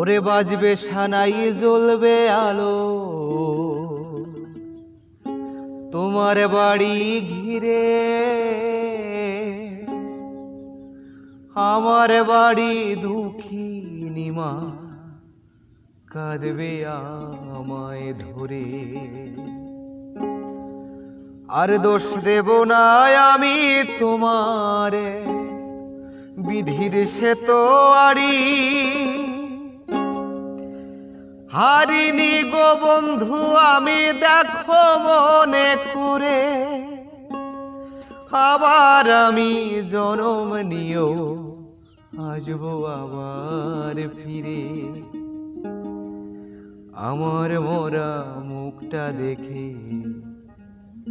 ওরে বাজবে সানাই জ্বলবে আলো। তোমার বাড়ি ঘিরে আমার বাড়ি দুঃখিনী মা কাঁদবে আমায় ধরে। আর দোষ দেব না আমি তোমার, বিধির সে তো আরি হারিনি গো বন্ধু, আমি দেখো মনে করে। আবার আমি জনম নিয়েও আসব আবার ফিরে। আমার মোরা মুখটা দেখে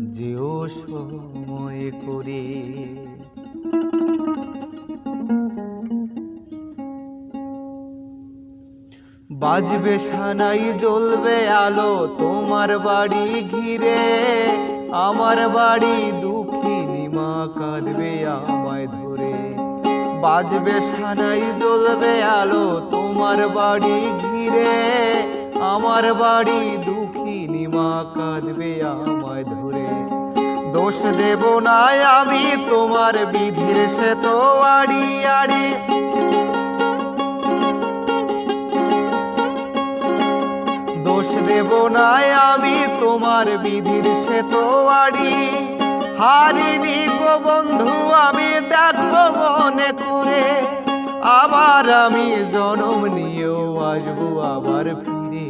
যেও সময় করে। বাজবে সানাই জ্বলবে আলো তোমার বাড়ি ঘিরে। আমার বাড়ি দুঃখিনী মা কাঁদবে আমায় ধরে। বাজবে সানাই জ্বলবে আলো তোমার বাড়ি ঘিরে। আমার বাড়ি দুঃখিনী মা কাঁদবে আমায় ধরে। দোষ দেব না আমি তোমার বিধির সে তো আড়ি আড়ি দোষ দেব না আমি, তোমার বিধির সে তো আড়ি। হারিনি গো বন্ধু, আমি দেখো মনে করে। আবার আমি জনম নিয়েও আসব, আবার ফিরে।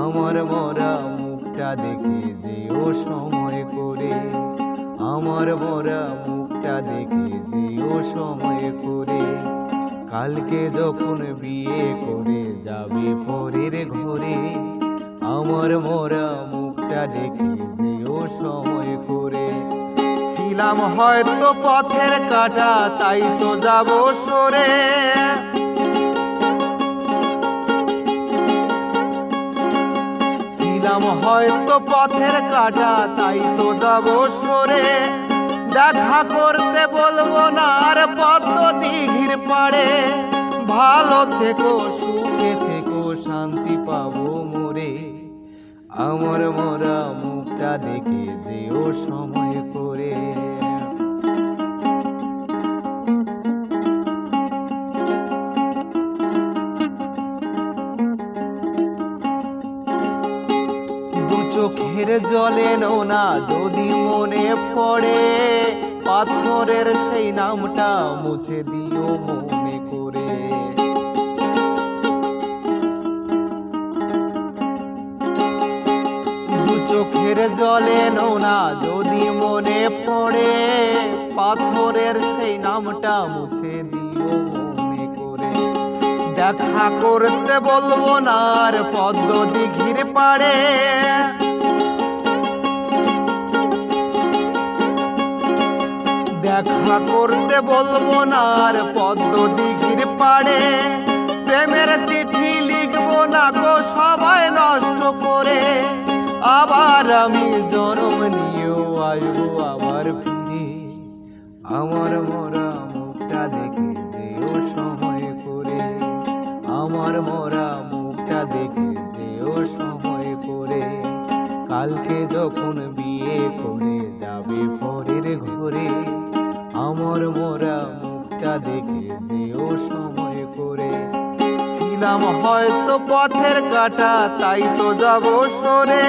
আমার মরা মুখটা দেখে যেও সময় করে। আমার মরা মুখটা দেখে যেও সময় করে। কালকে যখন বিয়ে করে যাবে পরের ঘরে, আমার মরা মুখটা দেখে যেও সময় করে। ছিলাম হয়তো পথের কাটা, তাই তো যাব সরে। ছিলাম হয়তো পথের কাটা, তাই তো যাব সরে। দেখা করতে বলব না, আর পদ্ম দিঘির পাড়ে ভালো থেকো, সুখে থেকো, শান্তি পাবো মোরে। আমার মরা মুখটা দেখে যেও সময় জলে না যদি মনে পড়ে, পাথরের সেই নামটা মুছে দিও মনে করে। দু চোখের জলে না যদি মনে পড়ে, পাথরের সেই নামটা মুছে দিও মনে করে। দেখা করতে বলব না আর পদ্ম দিঘির পাড়ে দেখা করতে বলব না আর পদ্ম দিঘির পাড়ে। প্রেমের চিঠি লিখব না গো সবাই নষ্ট করে। আবার আমি জনম নিয়েও আসব আবার ফিরে। আমার মরা মুখটা দেখে যেও সময় করে। আমার মরা মুখটা দেখে যেও সময় করে। কালকে যখন বিয়ে করে যাবে পরের ঘরে। আমার মোরা মুখটা দেখে যেও সময় করে। ছিলাম হয়তো পথের কাটা, তাই তো যাব সরে।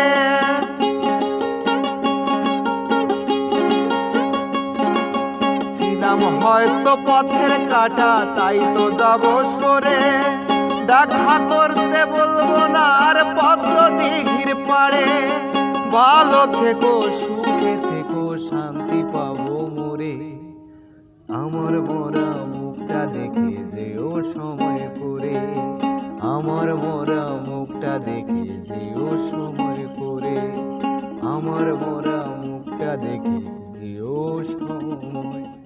ছিলাম হয়তো পথের কাটা, তাই তো যাব সরে। দেখা করতে বলব না, আর পদ্ম দিঘির পাড়ে। ভালো থেকো, সুখে থেকো, শান্তি পাবো মোরে। আমার মরা মুখটা দেখে যে ও সময় করে। আমার মরা মুখটা দেখে যে ও সময় করে। আমার মরা মুখটা দেখে যে ও সময়